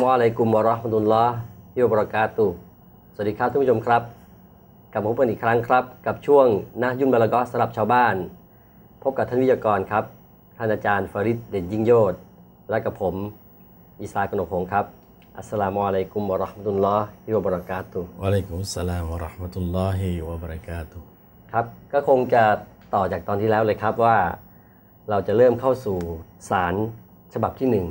ามุอะลัยกุมวะเราะห์มะตุลลอฮ์วะบะเราะกาตุฮ์สวัสดีครับท่านผู้ชมครับกลับมาพบกันอีกครั้งครับ กับช่วงนะยุนบาลากอสำหรับชาวบ้าน พบกับท่านวิทยากรครับ ท่านอาจารย์ฟาริดเด่นยิ่งโยศและกับผม อิสากนกพงศ์ครับอัสสลามุอะลัยกุมวะเราะห์มะตุลลอฮ์วะบะเราะกาตุฮ์วะอะลัยกุมุสสลามวะเราะห์มะตุลลอฮิวะบะเราะกาตุฮ์ครับก็คงจะต่อจากตอนที่แล้วเลยครับว่า เราจะเริ่มเข้าสู่สารฉบับที่หนึ่ง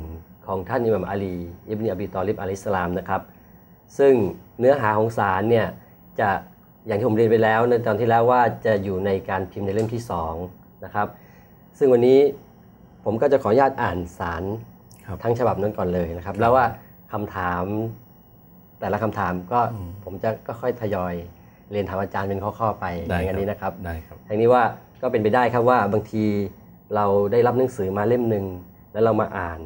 ของท่านอิหม่ามอาลีอิบนีอบีตอลิบอะลัยฮิสสลามนะครับซึ่งเนื้อหาของสารเนี่ยจะอย่างที่ผมเรียนไปแล้วในตอนที่แล้วว่าจะอยู่ในการพิมพ์ในเล่มที่สองนะครับซึ่งวันนี้ผมก็จะขออนุญาตอ่านสารครับทั้งฉบับนั้นก่อนเลยนะครับ แล้วว่าคำถามแต่ละคำถามก็ผมจะก็ค่อยทยอยเรียนถามอาจารย์เป็นข้อๆไปอได้ย่างนี้นะครับได้ครับทั้งนี้ว่าก็เป็นไปได้ครับว่าบางทีเราได้รับหนังสือมาเล่มหนึ่งแล้วเรามาอ่าน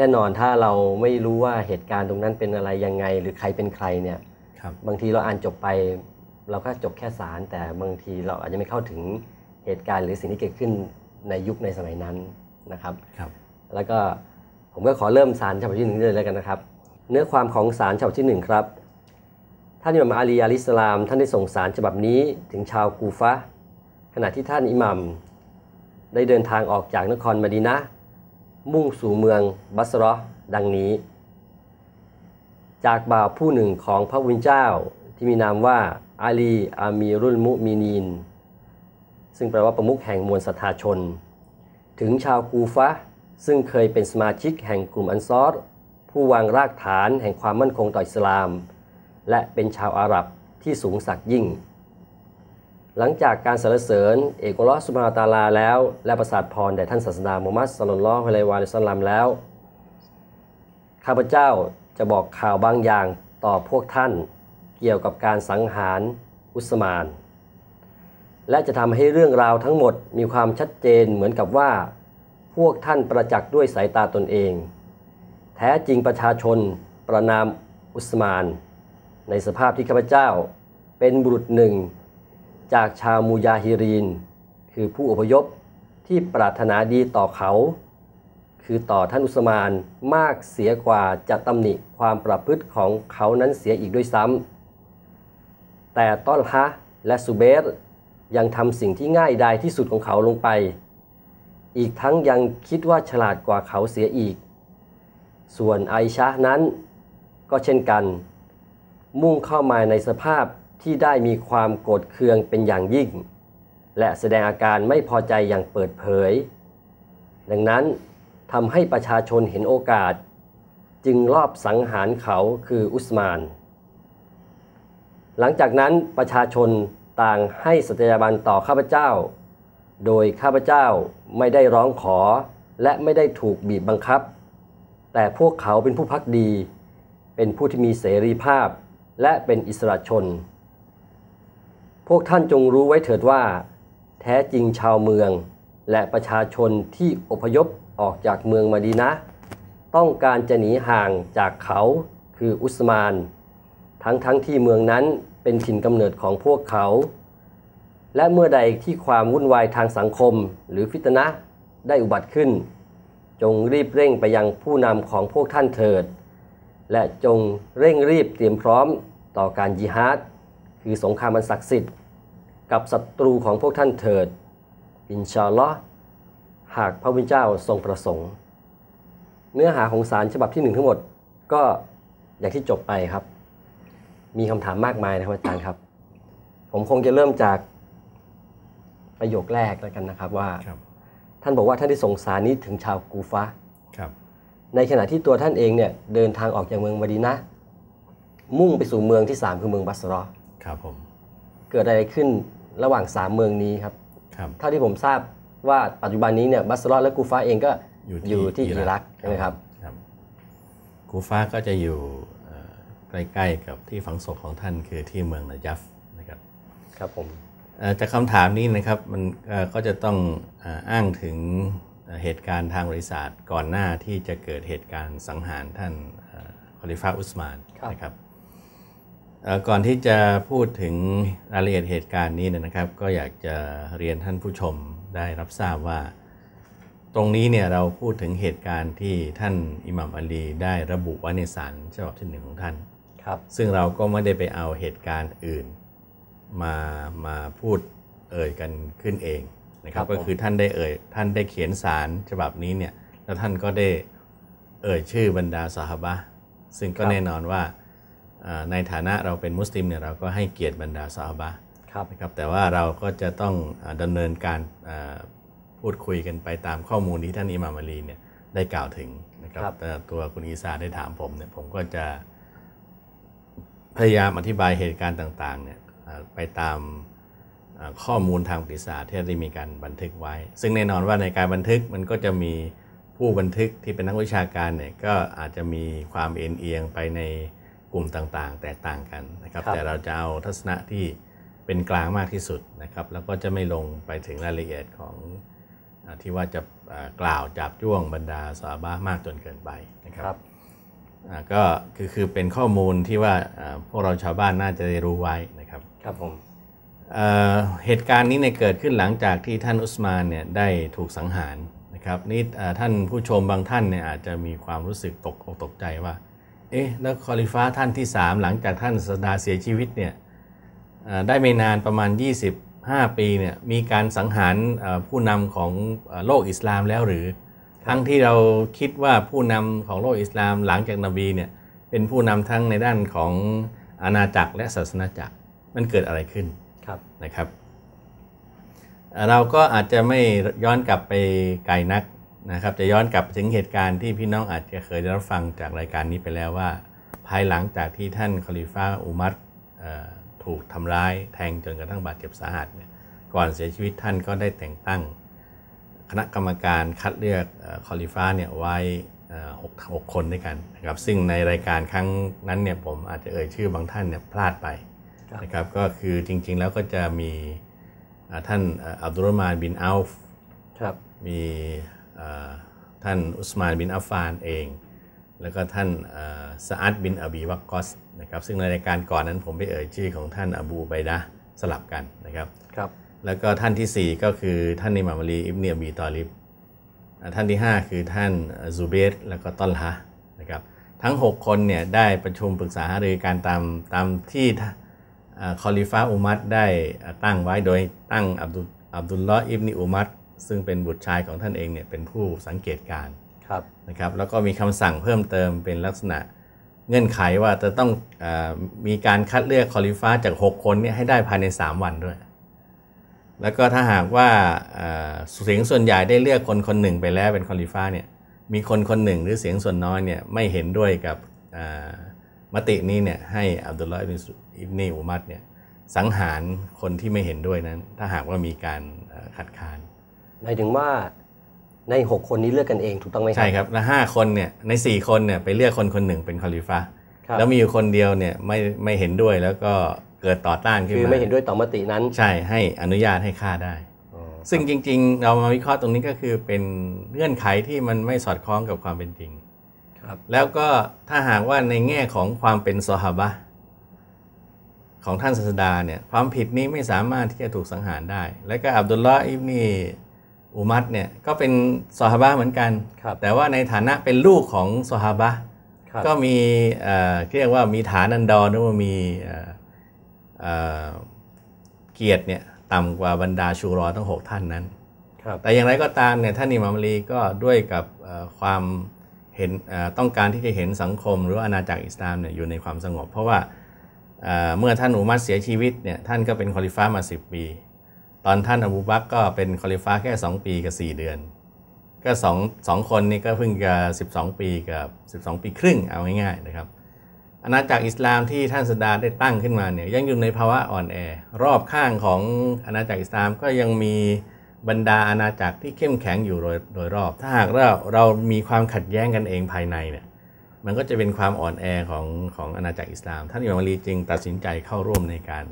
แน่นอนถ้าเราไม่รู้ว่าเหตุการณ์ตรงนั้นเป็นอะไรยังไง หรือใครเป็นใครเนี่ยครับบางทีเราอ่านจบไป เราก็จบแค่สารแต่บางทีเราอาจจะไม่เข้าถึงเหตุการณ์หรือสิ่งที่เกิดขึ้นในยุคในสมัยนั้นนะครับครับแล้วก็ผมก็ขอเริ่มสารฉบับที่หนึ่งเลยแล้วกันนะครับ เนื้อความของสารฉบับที่หนึ่งครับท่านอิหม่ามอาลีอาลิสลาม ท่านได้ส่งสารฉบับนี้ถึงชาวกูฟะห์ขณะที่ท่านอิหมัมได้เดินทางออกจากนครมะดีนะห์ มุ่งสู่เมืองบัสรอห์ดังนี้ จากบ่าวผู้หนึ่งของพระวิญเจ้าที่มีนามว่าอาลีอามีรุลมุมินีน ซึ่งแปลว่าประมุขแห่งมวลศรัทธาชน ถึงชาวกูฟะซึ่งเคยเป็นสมาชิกแห่งกลุ่มอันซอรผู้วางรากฐานแห่งความมั่นคงต่ออิสลาม และเป็นชาวอาหรับที่สูงสักยิ่ง หลังจากการสรรเสริญเอกลลอสุบฮาตาลาแล้ว และประสาทพรแด่ท่านศาสดามุฮัมมัดสลลลอฮุอะลัยฮิวะสัลลัมแล้ว ข้าพเจ้าจะบอกข่าวบางอย่างต่อพวกท่านเกี่ยวกับการสังหารอุสมาน และจะทำให้เรื่องราวทั้งหมดมีความชัดเจนเหมือนกับว่า พวกท่านประจักษ์ด้วยสายตาตนเอง แท้จริงประชาชนประนามอุสมาน ในสภาพที่ข้าพเจ้าเป็นบุรุษหนึ่ง จากชาวมูยาฮิรีน คือผู้อพยพที่ปรารถนาดีต่อเขา คือต่อท่านอุสมานมากเสียกว่าจะตำหนิความประพฤติของเขานั้นเสียอีกด้วยซ้ำแต่ต้อนฮะและซูเบรยังทำสิ่งที่ง่ายดายที่สุดของเขาลงไป อีกทั้งยังคิดว่าฉลาดกว่าเขาเสียอีก ส่วนไอชะนั้นก็เช่นกัน มุ่งเข้ามาในสภาพ ที่ได้มีความโกรธเคืองเป็นอย่างยิ่ง และแสดงอาการไม่พอใจอย่างเปิดเผย ดังนั้นทำให้ประชาชนเห็นโอกาส จึงลอบสังหารเขาคืออุสมาน หลังจากนั้นประชาชนต่างให้สัตยาบันต่อข้าพเจ้า โดยข้าพเจ้าไม่ได้ร้องขอและไม่ได้ถูกบีบบังคับ แต่พวกเขาเป็นผู้พักดี เป็นผู้ที่มีเสรีภาพและเป็นอิสระชน พวกท่านจงรู้ไว้เถิดว่า แท้จริงชาวเมือง และประชาชนที่อพยพออกจากเมืองมาดีนะ ต้องการจะหนีห่างจากเขาคืออุสมาน ทั้งทั้งที่เมืองนั้นเป็นถิ่นกำเนิดของพวกเขา และเมื่อใดที่ความวุ่นวายทางสังคมหรือฟิตนะได้อุบัติขึ้น จงรีบเร่งไปยังผู้นำของพวกท่านเถิด และจงเร่งรีบเตรียมพร้อมต่อการยิฮาด คือสงครามอันศักดิ์สิทธิ์ กับศัตรูของพวกท่านเถิด อินชาอัลลอฮ์หากพระวิญเจ้าทรงประสงค์ เนื้อหาของสารฉบับที่หนึ่งทั้งหมดก็อย่างที่จบไปครับ มีคำถามมากมายนะครับอาจารย์ครับ ผมคงจะเริ่มจากประโยคแรกแล้วกันนะครับว่าครับท่านบอกว่าท่านได้ส่งสารนี้ถึงชาวกูฟะห์ครับในขณะที่ตัวท่านเองเนี่ยเดินทางออกจากเมืองมะดีนะห์มุ่งไปสู่เมืองที่ 3 คือเมืองบัสรอห์ครับผมเกิดอะไรขึ้น ระหว่าง 3 เมืองนี้ครับครับเท่าที่ผมทราบว่าปัจจุบันนี้เนี่ยบัสรอห์และกูฟะห์เองก็อยู่อยู่ที่ที่อิรักใช่ไหมครับครับกูฟ้าก็จะอยู่เอ่อใกล้ๆกับที่ฝังศพของท่านคือที่เมืองนาจัฟนะครับครับผมเอ่อจากคำถามนี้นะครับมันเอ่อก็จะต้องเอ่ออ้างถึงเอ่อเหตุการณ์ทางบริษัทก่อนหน้าที่จะเกิดเหตุการณ์สังหารท่านเอ่อคอลิฟ้าอุสมานนะครับเอ่อ ก่อนที่จะพูดถึงรายละเอียดเหตุการณ์นี้เนยนะครับ ก็อยากจะเรียนท่านผู้ชมได้รับทราบว่า ตรงนี้เนี่ยเราพูดถึงเหตุการณ์ที่ท่านอิหมัมอาลีได้ระบุไว้ในสารฉบับที่หนึ่งของท่านครับ ซึ่งเราก็ไม่ได้ไปเอาเหตุการณ์อื่น มามาพูดเอ่ยกันขึ้นเองนะครับครับผมก็คือท่านได้เอ่ยท่านได้เขียนสารฉบับนี้เนี่ยแล้วท่านก็ได้เอ่ยชื่อบรรดาสหบะห์ซึ่งก็แน่นอนว่าอ่า ในฐานะเราเป็นมุสลิมเนี่ยเราก็ให้เกียรติบรรดาสหบะห์ครับนะครับแต่ว่าเราก็จะต้องอาดำเนินการอ่าพูดคุยกันไปตามข้อมูลที่ท่านอิหม่ามอาลีเนี่ยได้กล่าวถึงนะครับครับแต่ตัวคุณอีซาได้ถามผมเนี่ยผมก็จะพยายามอธิบายเหตุการณ์ต่างๆเนี่ยอ่าไปตามอ่าข้อมูลทางประวัติศาสตร์ที่ได้มีการบันทึกไว้ ซึ่งแน่นอนว่าในการบันทึกมันก็จะมีผู้บันทึกที่เป็นนักวิชาการเนี่ยก็อาจจะมีความเอ็นเอียงไปใน กลุ่มต่างๆ แตกต่างกันนะครับครับแต่เราจะเอาทัศนะที่เป็นกลางมากที่สุดนะครับ แล้วก็จะไม่ลงไปถึงรายละเอียดของอาที่ว่าจะอ่ากล่าวจับจ้วงบรรดาสาบะห์มากจนเกินไปนะคครัรับบอ่าก็คือคือเป็นข้อมูลที่ว่าอ่าพวกเราชาวบ้านน่าจะได้รู้ไว้นะครับครับผมเอ่อเหตุการณ์นี้เนี่ยเกิดขึ้นหลังจากที่ท่านอุสมานเนี่ยได้ถูกสังหารนะครับนี่อ่าท่านผู้ชมบางท่านเนี่ยอาจจะมีความรู้สึกตกอกตกใจว่า เอ๊ะแล้วคอลิฟ้าท่านที่ 3 หลังจากท่านสดาเสียชีวิตเนี่ยเอ่อได้ไม่นานประมาณ 25 ปีเนี่ยมีการสังหารเอ่อผู้นำของเอ่อโลกอิสลามแล้วหรือ ทั้งที่เราคิดว่าผู้นำของโลกอิสลามหลังจากนบีเนี่ยเป็นผู้นำทั้งในด้านของอาณาจักรและศาสนาจักรมันเกิดอะไรขึ้นครับนะครับเอ่อเราก็อาจจะไม่ย้อนกลับไปไกลนัก นะครับจะย้อนกลับถึงเหตุการณ์ที่พี่น้องอาจจะเคยได้รับฟังจากรายการนี้ไปแล้วว่า ภายหลังจากที่ท่านคอลิฟ้าอุมัรเอ่อถูกทำร้ายแทงจนกระทั่งบาดเจ็บสาหัสเนี่ยก่อนเสียชีวิตท่านก็ได้แต่งตั้ง คณะกรรมการคัดเลือกเอ่อคอลิฟ้าเนี่ยไว้เอ่อหกหกคนด้วยกันนะครับซึ่งในรายการครั้งนั้นเนี่ยผมอาจจะเอ่ยชื่อบางท่านเนี่ยพลาดไปครับนะครับก็คือจริงๆแล้วก็จะมีอ่าท่านเอ่ออับดุลรหมานบินอัลฟครับมีเอ่อ ท่านอุสมานบินอัฟฟานเอง แล้วก็ท่านเอ่อซาอัดบินอบีวักกอสนะครับซึ่งในรายการก่อนนั้นผมไปเอ่ยชื่อของท่านอบูไบดะห์สลับกันนะครับครับแล้วก็ท่านทีสี่4 ก็คือท่านอิหม่ามอาลีอิบเนียบีตอลิบอ่าท่านที่ 5 คือท่านซูเบตแล้วก็ต้นละนะครับทั้ง 6 คนเนี่ยได้ประชุมปรึกษาหารือการตามตามที่ท่าอ่าคอลิฟ้าอุมัดได้อ่าตั้งไว้โดยตั้งอับดุลอับดุลลอฮ์อิบนิอุมัด ซึ่งเป็นบุตรชายของท่านเองเนี่ยเป็นผู้สังเกตการณ์ครับนะครับแล้วก็มีคำสั่งเพิ่มเติมเป็นลักษณะเงื่อนไขว่าจะต้องเออมีการคัดเลือกคอลิฟ้าจาก 6 คนเนี่ยให้ได้ภายใน 3 วันด้วย แล้วก็ถ้าหากว่าเอ่อเสียงส่วนใหญ่ได้เลือกคนคนหนึ่งไปแล้วเป็นคอลิฟ้าเนี่ยมีคนคนหนึ่งหรือเสียงส่วนน้อยเนี่ยไม่เห็นด้วยกับเอ่อมตินี้เนี่ยให้อับดุลลอฮ์อิบนสุอิบนีอุมัดเนี่ยสังหารคนที่ไม่เห็นด้วยนั้น ถ้าหากว่ามีการเอ่อคัดค้าน หมายถึงว่าใน 6 คนนี้เลือกกันเองถูกต้องไหมครับ ใช่ครับ แล้วห้าคนเนี่ยในสี่คนเนี่ยไปเลือกคนคนหนึ่งเป็นคอลิฟ้าครับแล้วมีอยู่คนเดียวเนี่ยไม่ไม่เห็นด้วยแล้วก็เกิดต่อต้านขึ้นคือมาไม่เห็นด้วยต่อมตินั้น ใช่ให้อนุญาตให้ฆ่าได้อ๋อซึ่งจริง ๆ เรามาวิเคราะห์ตรงนี้ก็คือเป็นเงื่อนไขที่มันไม่สอดคล้องกับความเป็นจริงครับแล้วก็ถ้าหากว่าในแง่ของความเป็นซอฮาบะห์ของท่านศาสดาเนี่ยความผิดนี้ไม่สามารถที่จะถูกสังหารได้ แล้วก็อับดุลลอฮ์อิบนี อุมัดเนี่ยก็เป็นซอฮาบะห์เหมือนกันครับแต่ว่าในฐานะเป็นลูกของซอฮาบะห์ครับก็มีเอ่อเรียกว่ามีฐานันดรหรือว่ามีเอ่อเอ่อเกียรติเนี่ยต่ำกว่าบรรดาชูรอทั้ง 6 ท่านนั้นครับแต่อย่างไรก็ตามเนี่ยท่านอิหม่ามอาลีก็ด้วยกับเอ่อความเห็นเอ่อต้องการที่จะเห็นสังคม หรือว่าอาณาจักรอิสลามเนี่ยอยู่ในความสงบ เพราะว่าเอ่อเมื่อท่านอุมัรเสียชีวิตเนี่ยท่านก็เป็นคอลิฟ้ามา 10 ปี ตอนท่านอบูบักก็เป็นคอลิฟ้าแค่ 2 ปีกับ 4 เดือน ก็สองสองคนนี่ก็เพิ่งจะ12 ปีกับ 12 ปีครึ่งเอาง่ายๆนะครับอาณาจักรอิสลามที่ท่านสดาได้ตั้งขึ้นมาเนี่ยยังอยู่ในภาวะอ่อนแอ รอบข้างของอาณาจักรอิสลามก็ยังมีบรรดาอาณาจักรที่เข้มแข็งอยู่โดยโดยรอบ ถ้าหากเราเรามีความขัดแย้งกันเองภายในเนี่ยมันก็จะเป็นความอ่อนแอของของอาณาจักรอิสลาม ท่านอิหม่ามอาลีจึงตัดสินใจเข้าร่วมในการ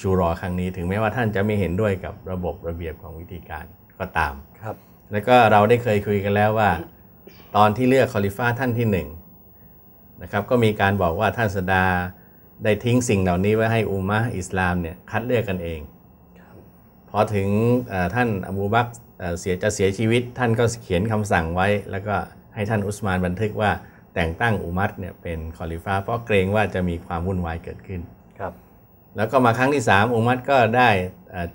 ชูรอครั้งนี้ ถึงแม้ว่าท่านจะไม่เห็นด้วยกับระบบระเบียบของวิธีการก็ตามครับ แล้วก็เราได้เคยคุยกันแล้วว่า ตอนที่เลือกคอลิฟ้าท่านที่หนึ่งนะครับก็มีการบอกว่าท่านสดาได้ทิ้งสิ่งเหล่านี้ไว้ให้อุมมะห์อิสลามเนี่ยคัดเลือกกันเองพพอถึงท่านอบูบักเสียจะเสียชีวิต ท่านก็เขียนคำสั่งไว้ แล้วก็ให้ท่านอุสมานบันทึกว่าแต่งตั้งอุมัตเนี่ยเป็นคอลิฟ้าเพราะเกรงว่าจะมีความวุ่นวายเกิดขึ้นครับ แล้วก็มาครั้งที่ 3อุมัตก็ได้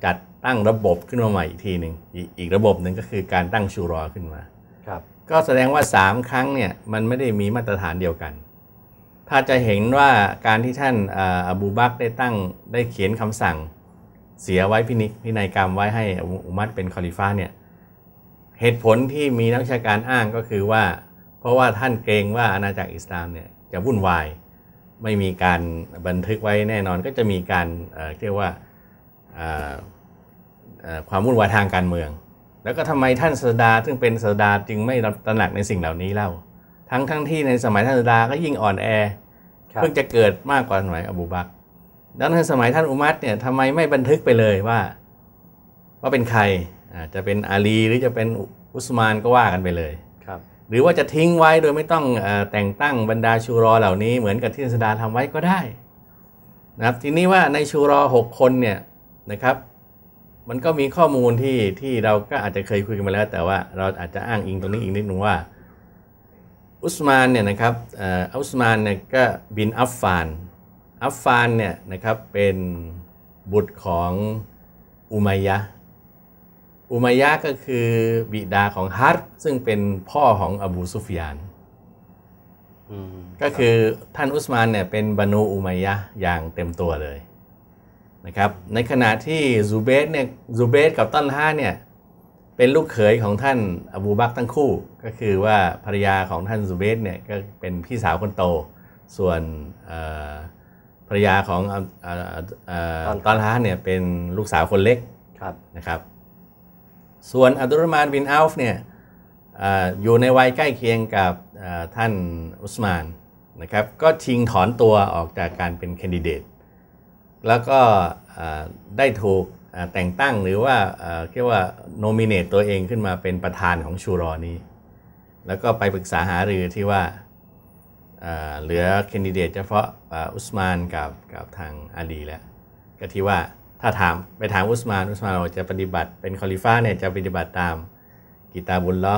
จัดตั้งระบบขึ้นมาใหม่อีกทีหนึ่งอีกระบบหนึ่งก็คือการตั้งชูรอขึ้นมาครับก็แสดงว่า 3 ครั้งเนี่ยมันไม่ได้มีมาตรฐานเดียวกัน ถ้าจะเห็นว่าการที่ท่านอบูบักได้ตั้งได้เขียนคำสั่งเสียไว้พินิพินัยกรรมไว้ให้อุมัตเป็นคอลิฟ้าเนี่ยเหตุผลที่มีนักวิชาการอ้างก็คือว่า เพราะว่าท่านเกรงว่าอาณาจักรอิสลามเนี่ยจะวุ่นวาย ไม่มีการบันทึกไว้แน่นอนก็จะมีการเรียกว่าความวุ่นวายทางการเมือง แล้วก็ทำไมท่านสดาซึ่งเป็นสดาจึงไม่ตระหนักในสิ่งเหล่านี้เล่า ทั้งทั้งที่ในสมัยท่านสดาก็ยิ่งอ่อนแอเพิ่งจะเกิดมากกว่าสมัยอบูบักดังนั้นสมัยท่านอุมัตเนี่ยทำไมไม่บันทึกไปเลยว่า ว่าเป็นใครจะเป็นอาลีหรือจะเป็นอุสมานก็ว่ากันไปเลยครับ หรือว่าจะทิ้งไว้โดยไม่ต้องแต่งตั้งบรรดาชูรอเหล่านี้เหมือนกับที่สดาทำไว้ก็ได้นะครับทีนี้ว่าในชูรอหกคนเนี่ยนะครับ มันก็มีข้อมูลที่ที่เราก็อาจจะเคยคุยกันมาแล้ว แต่ว่าเราอาจจะอ้างอิงตรงนี้อีกนิดนึงว่า อุสมานเนี่ยนะครับอุสมานเนี่ยก็บินอัฟฟาน อัฟฟานเนี่ยนะครับเป็นบุตรของอุมัยยะ อุมัยยะก็คือบิดาของฮัตซึ่งเป็นพ่อของอบูซุฟยานก็คือท่านอุสมานเนี่ยเป็นบรรนูอุมัยยะอย่างเต็มตัวเลยนะครับในขณะที่ซูเบสเนี่ยซูเบสกับตันฮาเนี่ยเป็นลูกเขยของท่านอบูบักทั้งคู่ ก็คือว่าภรรยาของท่านซูเบสเนี่ยก็เป็นพี่สาวคนโต ส่วนภรรยาของตอนฮาเนี่ยเป็นลูกสาวคนเล็กนะครับ ส่วนอับดุลมานบินอัลฟ์เนี่ยอยู่ในวัยใกล้เคียงกับท่านอุสมานนะครับก็ชิงถอนตัวออกจากการเป็นแคนดิเดต แล้วก็ได้ถูกแต่งตั้งหรือว่าเรียกว่าโนมิเนตตัวเองขึ้นมาเป็นประธานของชูรอนี้ แล้วก็ไปปรึกษาหารือที่ว่าเหลือแคนดิเดตเฉพาะอุสมานกับกับทางอาลีแล้ว ก็ที่ว่า ถ้าถามไปถามอุสมานอุสมานจะปฏิบัติเป็นคอลิฟ้าเนี่ยจะปฏิบัติตามกิตาบุลลอ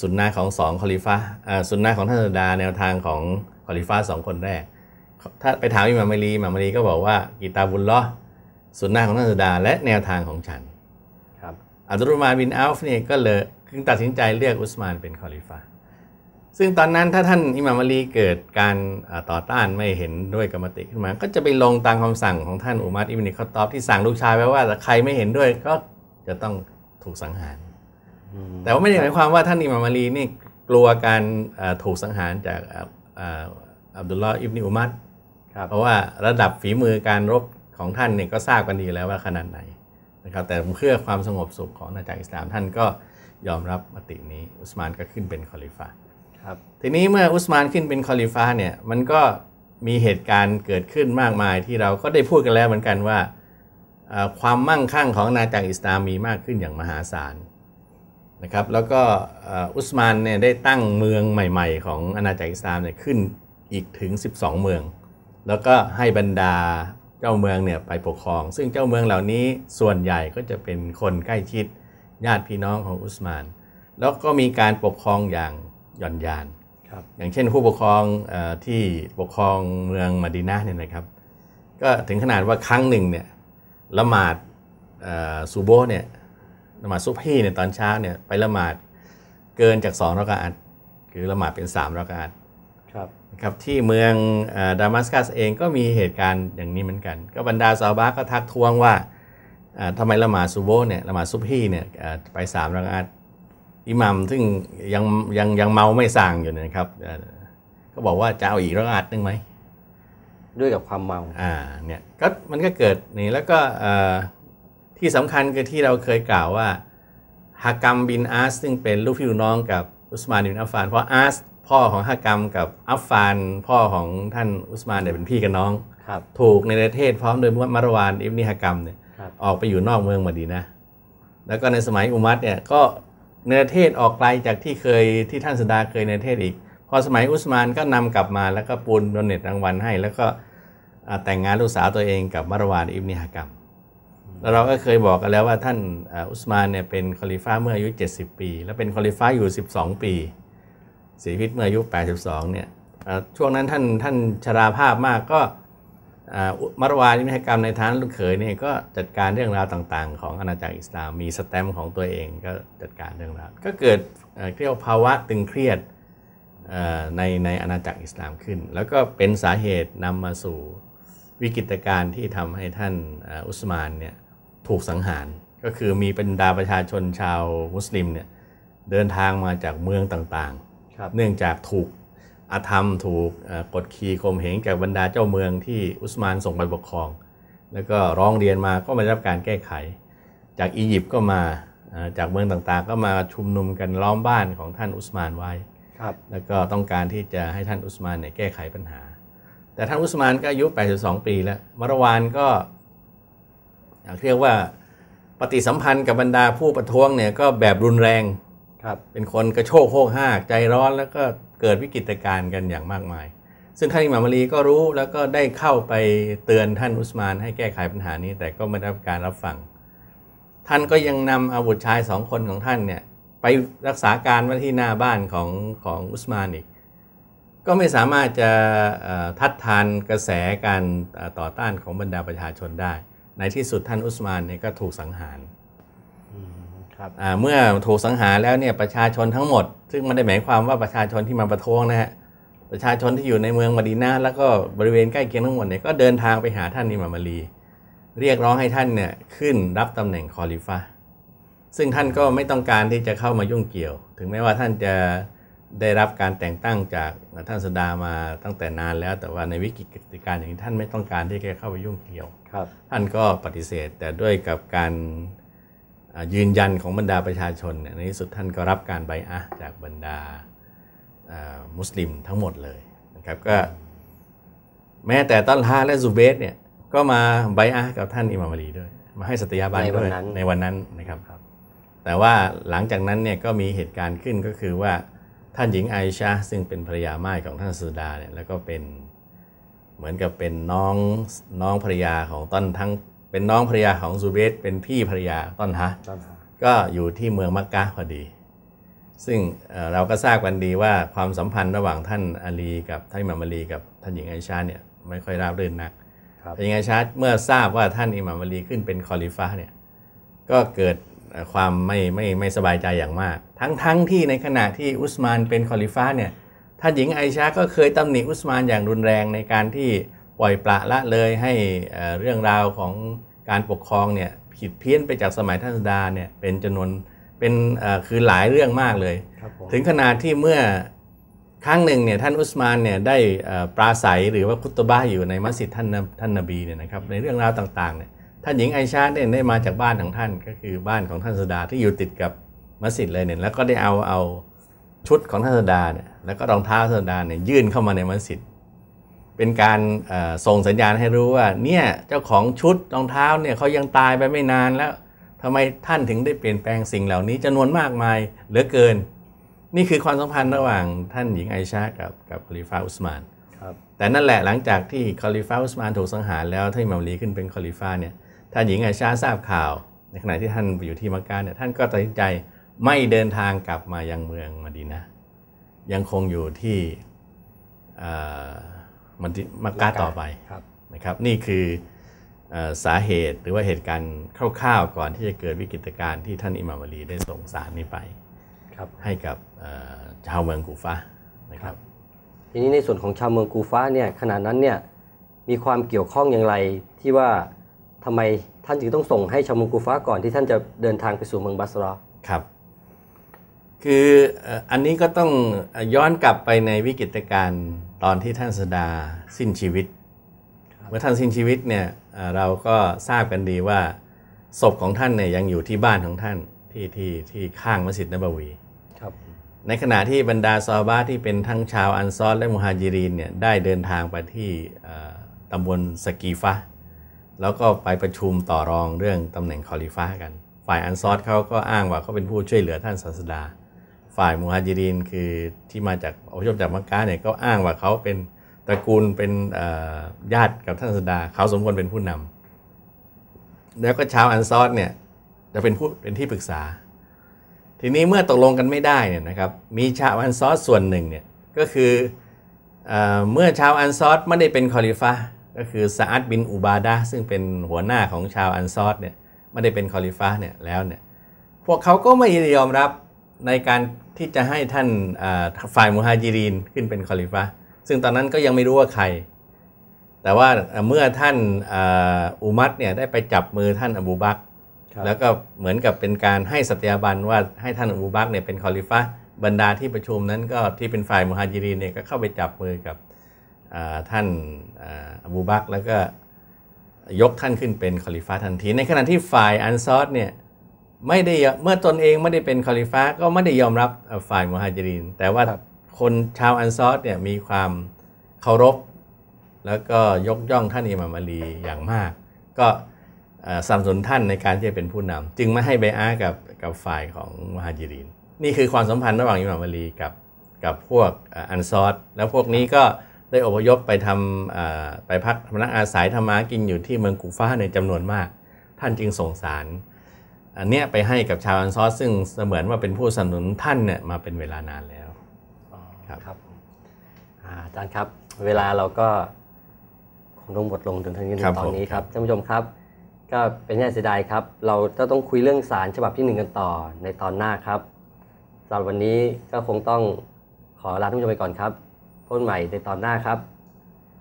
สุนนะของสองคอลิฟ้าสุนนะของท่านสดาแนวทางของคอลิฟ้าสองคนแรก ถ้าไปถามอิหม่ามลีอิหม่ามลีก็บอกว่ากิตาบุลลอสุนนะของท่านสดาและแนวทางของฉันครับอับดุลมานบินอัลฟเนี่ยก็เลยจึงตัดสินใจเลือกอุสมานเป็นคอลิฟ้า ซึ่งตอนนั้นถ้าท่านอิหม่ามอลีเกิดการต่อต้านไม่เห็นด้วยกรรมติขึ้นมา ก็จะไปลงตามคำสั่งของท่านอุมัดอิบนิคอตอบที่สั่งลูกชายไว้ว่าใครไม่เห็นด้วยก็จะต้องถูกสังหาร แต่ว่าไม่ได้หมายความว่าท่านอิหม่ามอลีนี่กลัวการถูกสังหารจากอับดุลลอฮ์อิบนิอุมัดเพราะว่าระดับฝีมือการรบของท่านเนี่ยก็ทราบกันดีแล้วว่าขนาดไหนนะครับแต่เพื่อความสงบสุขของอาณาจักรอิสลามท่านก็ยอมรับมตินี้อุสมานก็ขึ้นเป็นคอลิฟา ทีนี้เมื่ออุสมานขึ้นเป็นคอลิฟ้าเนี่ยมันก็มีเหตุการณ์เกิดขึ้นมากมายที่เราก็ได้พูดกันแล้วเหมือนกันว่าความมั่งคั่งของอาณาจักรอิสลามมีมากขึ้นอย่างมหาศาลนะครับ แล้วก็อุสมานเนี่ยได้ตั้งเมืองใหม่ ๆ ของอาณาจักรอิสลามเนี่ยขึ้นอีกถึง 12 เมือง แล้วก็ให้บรรดาเจ้าเมืองเนี่ยไปปกครอง ซึ่งเจ้าเมืองเหล่านี้ส่วนใหญ่ก็จะเป็นคนใกล้ชิดญาติพี่น้องของอุสมาน แล้วก็มีการปกครองอย่าง หย่อนยานอย่างเช่นผู้ปกครองอที่ปกครองเมืองมาดินาเนี่ยนะครับ ก็ถึงขนาดว่าครั้งหนึ่งเนี่ยละหมาดซูโบเนี่ยละหมาดซุปฮีเนี่ยตอนเช้าเนี่ยไปละหมาดเกินจากสองรักอาดคือละหมาดเป็นสามรักอาดครับครับที่เมืองดามัสกัสเองก็มีเหตุการณ์อย่างนี้เหมือนกัน ก็บรรดาซาบาก็ทักท้วงว่าทำไมละหมาดซูโบเนี่ยละหมาดซุปฮีเนี่ยไปสามรักอาด อิหมัมซึ่งยังยังยังเมาไม่สั่งอยู่นะครับก็บอกว่าจะเอาอีกรอกอัดนึงไหมด้วยกับความเมาอ่าเนี่ยก็มันก็เกิดนี่แล้วก็ที่สำคัญคือที่เราเคยกล่าวว่าฮากรรมบินอาสซึ่งเป็นลูกพี่ลูกน้องกับอุสมานบินอัฟฟาน เพราะอาสพ่อของฮากรรมกับอัฟฟาน พ่อของท่านอุสมานเนี่ยเป็นพี่กับน้องถูกในประเทศพร้อมโดยมารวานอิบนิฮากรรมเนี่ยออกไปอยู่นอกเมืองมาดีนะ แล้วก็ในสมัยอุมัดเนี่ยก็ เนื้อเทศออกไกลจากที่เคยที่ท่านสดาเคยในเทศอีก พอสมัยอุสมานก็นำกลับมาแล้วก็ปูนโดนเน็ตรางวัลให้ แล้วก็แต่งงานลูกสาวตัวเองกับมารวานอิบนิฮากรรมแล้วเราก็เคยบอกกันแล้วว่าท่านอุสมานเนี่ยเป็นคอลิฟ้าเมื่ออายุ 70 ปี แล้วเป็นคอลิฟ้าอยู่ 12 ปีเสียชีวิตเมื่ออายุ 82 เนี่ยช่วงนั้นท่านท่านชราภาพมากก็ มารวานิมหกรรมในฐานลูกเขยเนี่ยก็จัดการเรื่องราวต่างๆ ของอาณาจักรอิสลามมีสแตมป์ของตัวเองก็จัดการเรื่องราวก็เกิดเรียกว่าภาวะตึงเครียดในในอาณาจักรอิสลามขึ้น แล้วก็เป็นสาเหตุนำมาสู่วิกฤตการณ์ที่ทำให้ท่านอุสมานเนี่ยถูกสังหารก็คือมีบรรดาประชาชนชาวมุสลิมเนี่ยเดินทางมาจากเมืองต่างๆ เนื่องจากถูก อาธรรมถูกกดขี่ข่มเหงจากบรรดาเจ้าเมืองที่อุสมานส่งไปปกครอง แล้วก็ร้องเรียนมาก็ไม่ได้รับการแก้ไข จากอียิปต์ก็มาจากเมืองต่างๆ ก็มาชุมนุมกันล้อมบ้านของท่านอุสมานไว้แล้วก็ต้องการที่จะให้ท่านอุสมานเนี่ยแก้ไขปัญหา แต่ท่านอุสมานก็อายุ 82 ปีแล้วมารวานก็เรียกว่าปฏิสัมพันธ์กับบรรดาผู้ประท้วงเนี่ยก็แบบรุนแรง เป็นคนกระโชกโคกห้ากใจร้อนแล้วก็ เกิดวิกฤตการณ์กันอย่างมากมาย ซึ่งท่านอิหม่ามลีก็รู้แล้วก็ได้เข้าไปเตือนท่านอุสมานให้แก้ไขปัญหานี้ แต่ก็ไม่ได้รับการรับฟัง ท่านก็ยังนำอาบุตรชายสองคนของท่านเนี่ยไปรักษาการไว้ที่หน้าบ้านของของอุสมานอีก ก็ไม่สามารถจะทัดทานกระแสการต่อต้านของบรรดาประชาชนได้ ในที่สุดท่านอุสมานเนี่ยก็ถูกสังหาร เมื่อถูกสังหารแล้วเนี่ยประชาชนทั้งหมด ซึ่งมันได้หมายความว่าประชาชนที่มาประท้วงนะฮะประชาชนที่อยู่ในเมืองมาดีนาแล้วก็บริเวณใกล้เคียงทั้งหมดเนี่ยก็เดินทางไปหาท่านอิหม่ามลีเรียกร้องให้ท่านเนี่ยขึ้นรับตำแหน่งคอลิฟะซึ่งท่านก็ไม่ต้องการที่จะเข้ามายุ่งเกี่ยว ถึงแม้ว่าท่านจะได้รับการแต่งตั้งจากท่านสดามาตั้งแต่นานแล้ว แต่ว่าในวิกฤตการณ์อย่างนี้ท่านไม่ต้องการที่จะเข้าไปยุ่งเกี่ยวท่านก็ปฏิเสธ แต่ด้วยกับการ ยืนยันของบรรดาประชาชนในที่สุดท่านก็รับการใบอะจากบรรดามุสลิมทั้งหมดเลยนะครับก็แม้แต่ต้นฮาและซูเบสเนี่ยก็มาใบอะกับท่านอิมามอลีด้วย มาให้สัตยาบันด้วยในวันนั้นนะครับแต่ว่าหลังจากนั้นเนี่ยก็มีเหตุการณ์ขึ้นก็คือว่าท่านหญิงไอชาซึ่งเป็นภรรยาม่ายของท่านสุดาเนี่ยแล้วก็เป็นเหมือนกับเป็นน้องน้องภรรยาของต้นทั้ง เป็นน้องภรรยาของซูเบสเป็นพี่ภรรยาต้นฮะก็อยู่ที่เมืองมักกะพอดี ซึ่งเราก็ทราบกันดีว่าความสัมพันธ์ระหว่างท่านอาลีกับท่านอิหม่ามอาลีกับท่านหญิงไอชาเนี่ยไม่ค่อยราบรื่นนักท่านหญิงไอชาเมื่อทราบว่าท่านอิหม่ามอาลีขึ้นเป็นคอลิฟ้าเนี่ยก็เกิดความไม่ไม่ไม่สบายใจอย่างมาก ทั้งทั้งที่ในขณะที่อุสมานเป็นคอลิฟ้าเนี่ยท่านหญิงไอชาก็เคยตำหนิอุสมานอย่างรุนแรงในการที่ ปล่อยปละละเลยให้เรื่องราวของการปกครองเนี่ยผิดเพี้ยนไปจากสมัยท่านสดาเนี่ยเป็นจำนวนเป็นคือหลายเรื่องมากเลย ถึงขนาดที่เมื่อครั้งหนึ่งเนี่ยท่านอุสมานเนี่ยได้ปราศัยหรือว่าคุตบ้าอยู่ในมัสยิดท่านท่านนบีเนี่ยนะครับในเรื่องราวต่างๆเนี่ยท่านหญิงไอชาเนี่ยได้มาจากบ้านของท่านก็คือบ้านของท่านสดาที่อยู่ติดกับมัสยิดเลยเนี่ยแล้วก็ได้เอาเอาชุดของท่านสดาเนี่ยแล้วก็รองเท้าท่านสดาเนี่ยยื่นเข้ามาในมัสยิด เป็นการส่งสัญญาณให้รู้ว่าเนี่ยเจ้าของชุดรองเท้าเนี่ยเขายังตายไปไม่นานแล้วทำไมท่านถึงได้เปลี่ยนแปลงสิ่งเหล่านี้จำนวนมากมายเหลือเกิน นี่คือความสัมพันธ์ระหว่างท่านหญิงไอชากับกับคอลิฟาอุสมานแต่นั่นแหละหลังจากที่คอลิฟาอุสมานถูกสังหารแล้วท่านมัมลีขึ้นเป็นคอลิฟาเนี่ยท่านหญิงไอชาทราบข่าว ในขณะที่ท่านอยู่ที่มักกะเนี่ยท่านก็ตัดสินใจไม่เดินทางกลับมายังเมืองมาดีนะยังคงอยู่ที่ มันมักกะต่อไปนะครับนี่คือสาเหตุหรือว่าเหตุการณ์คร่าวๆก่อนที่จะเกิดวิกฤตการณ์ที่ท่านอิหม่ามอลีได้ส่งสารนี้ไปให้กับชาวเมืองกูฟานะครับ ทีนี้ในส่วนของชาวเมืองกูฟาเนี่ยขณะนั้นเนี่ยมีความเกี่ยวข้องอย่างไรที่ว่าทำไมท่านจึงต้องส่งให้ชาวเมืองกูฟาก่อนที่ท่านจะเดินทางไปสู่เมืองบัสราครับ คืออันนี้ก็ต้องย้อนกลับไปในวิกฤตการณ์ตอนที่ท่านสดาสิ้นชีวิต เมื่อท่านสิ้นชีวิตเนี่ยเราก็ทราบกันดีว่าศพของท่านเนี่ยยังอยู่ที่บ้านของท่านที่ที่ที่ข้างมัสยิดนบวีในขณะที่บรรดาซอบาที่เป็นทั้งชาวอันซอรและมุฮัจิรีนเนี่ยได้เดินทางไปที่ตำบลสกีฟะแล้วก็ไปประชุมต่อรองเรื่องตำแหน่งคอลิฟ้ากัน ฝ่ายอันซอรเขาก็อ้างว่าเขาเป็นผู้ช่วยเหลือท่านศาสดา ฝ่ายมูฮัจิรินคือที่มาจากอพยพจากมักกะเนี่ยก็อ้างว่าเขาเป็นตระกูลเป็นญาติกับท่านสดาเขาสมควรเป็นผู้นแล้วก็ชาวอันซอรเนี่ยจะเป็นผู้เป็นที่ปรึกษา ทีนี้เมื่อตกลงกันไม่ได้เนี่ยนะครับมีชาวอันซอรส่วนหนึ่งเนี่ยก็คือเออเมื่อชาวอันซอรไม่ได้เป็นคอลิฟะก็คือซาอัดบินอุบาดะซึ่งเป็นหัวหน้าของชาวอันซอรเนี่ยไม่ได้เป็นคอลิฟะเนี่ยแล้วเนี่ยพวกเขาก็ไม่ยอมรับ ในการที่จะให้ท่านอ่าฝ่ายมุฮาจิรินขึ้นเป็นคอลิฟะห์ซึ่งตอนนั้นก็ยังไม่รู้ว่าใคร แต่ว่าเมื่อท่านอ่าอุมัตเนี่ยได้ไปจับมือท่านอบูบักรครับแล้วก็เหมือนกับเป็นการให้สัตยาบันว่าให้ท่านอบูบักรเนี่ยเป็นคอลิฟะห์บรรดาที่ประชุมนั้นก็ที่เป็นฝ่ายมุฮาจิรีนเนี่ยก็เข้าไปจับมือกับอ่าท่านอ่าอบูบักรแล้วก็ยกท่านขึ้นเป็นคอลิฟะห์ทันที ในขณะที่ฝ่ายอันซอรเนี่ย ไม่ได้ยอมเมื่อตนเองไม่ได้เป็นคอลิฟะห์ก็ไม่ได้ยอมรับเอ่อฝ่ายมุฮาจิรีนแต่ว่าครับคนชาวอันซอรเนี่ยมีความเคารพ แล้วก็ยกย่องท่านอิหม่ามอาลีอย่างมาก ก็เอ่อสนับสนุนท่านในการที่จะเป็นผู้นำจึงไม่ให้ไบอากับกับฝ่ายของมุฮาจิริน นี่คือความสัมพันธ์ระหว่างอิหม่ามอาลีกับกับพวกเอ่ออันซอรแล้วพวกนี้ก็ได้อพยพไปทำเอ่อไปพักพนักอาศัยทำมากินอยู่ที่เมืองกูฟ้าในจำนวนมาก ท่านจึงส่งสาร อันเนี้ยไปให้กับชาวอันซอรซึ่งเสมือนว่าเป็นผู้สนับสนุนท่านเนี่ยมาเป็นเวลานานแล้ว ครับครับอ่าอาจารย์ครับ เวลาเราก็คงต้องหมดลงถึงเท่านี้ในครับตอนผมนี้ครับท่านผู้ชมครับ ก็เป็นแง่เสียดายครับ เราจะต้องคุยเรื่องสารฉบับที่หนึ่งกันต่อในตอนหน้าครับสำหรับวันนี้ก็คงต้องขอลาท่านผู้ชมไปก่อนครับพบกันใหม่ในตอนหน้าครับ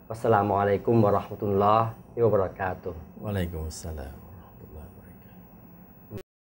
วัสสลามุอะลัยกุมวะเราะห์มะตุลลอฮ์วะบะเราะกาตุฮ์ วะอะลัยกุมุสสลาม